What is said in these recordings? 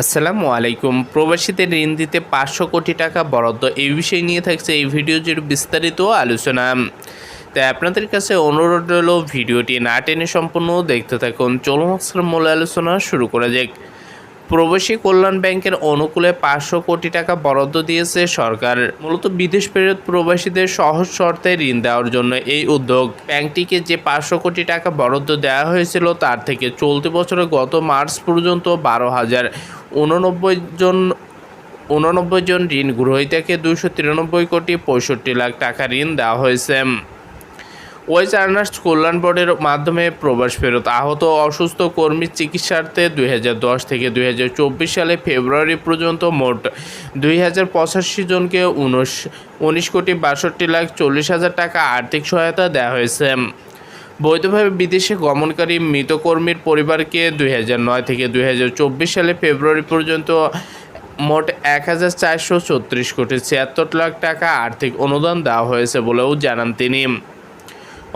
আসসালামু আলাইকুম। প্রবাসীদের ঋণ দিতে পাঁচশো কোটি টাকা বরাদ্দ এই বিষয় নিয়ে থাকছে এই ভিডিওটির বিস্তারিত আলোচনা। তাই আপনাদের কাছে অনুরোধ রইল, ভিডিওটি না টেনে সম্পূর্ণ দেখতে থাকুন। চলুন আজকের মূল আলোচনা শুরু করা যাক। প্রবাসী কল্যাণ ব্যাংকের অনুকূলে পাঁচশো কোটি টাকা বরাদ্দ দিয়েছে সরকার। মূলত বিদেশ ফেরত প্রবাসীদের সহজ শর্তে ঋণ দেওয়ার জন্য এই উদ্যোগ। ব্যাংকটিকে যে পাঁচশো কোটি টাকা বরাদ্দ দেওয়া হয়েছিল তার থেকে চলতি বছরের গত মার্চ পর্যন্ত বারো হাজার উননব্বই জন উননব্বই জন ঋণ গ্রহীতাকে দুশো তিরানব্বই কোটি পঁয়ষট্টি লাখ টাকা ঋণ দেওয়া হয়েছে। ওয়েজ আর্নার্স কল্যাণ বোর্ডের মাধ্যমে প্রবাস ফেরত আহত অসুস্থ কর্মীর চিকিৎসার্থে দুই হাজার দশ থেকে দুই হাজার চব্বিশ সালে ফেব্রুয়ারি পর্যন্ত মোট দুই হাজার পঁচাশি জনকে উনিশ উনিশ কোটি বাষট্টি লাখ চল্লিশ হাজার টাকা আর্থিক সহায়তা দেওয়া হয়েছে। বৈধভাবে বিদেশে গমনকারী মৃত কর্মীর পরিবারকে দুই থেকে দুই হাজার চব্বিশ সালে ফেব্রুয়ারি পর্যন্ত মোট এক হাজার চারশো ছত্রিশ কোটি ছিয়াত্তর লাখ টাকা আর্থিক অনুদান দেওয়া হয়েছে বলেও জানান তিনি।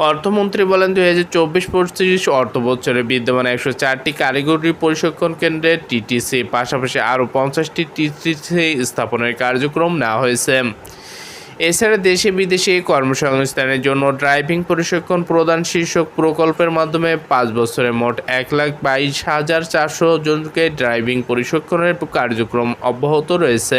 অর্থমন্ত্রী বলেন দুই হাজার চব্বিশ পঁচিশ অর্থ বছরে বিদ্যমান একশো চারটি কারিগরি প্রশিক্ষণ কেন্দ্রে টিটিসি, পাশাপাশি আরও পঞ্চাশটি টিটিসি স্থাপনের কার্যক্রম নেওয়া হয়েছে। এছাড়া দেশে বিদেশে কর্মসংস্থানের জন্য ড্রাইভিং প্রশিক্ষণ প্রদান শীর্ষক প্রকল্পের মাধ্যমে পাঁচ বছরে মোট এক লাখ বাইশ হাজার চারশো জনকে ড্রাইভিং প্রশিক্ষণের কার্যক্রম অব্যাহত রয়েছে।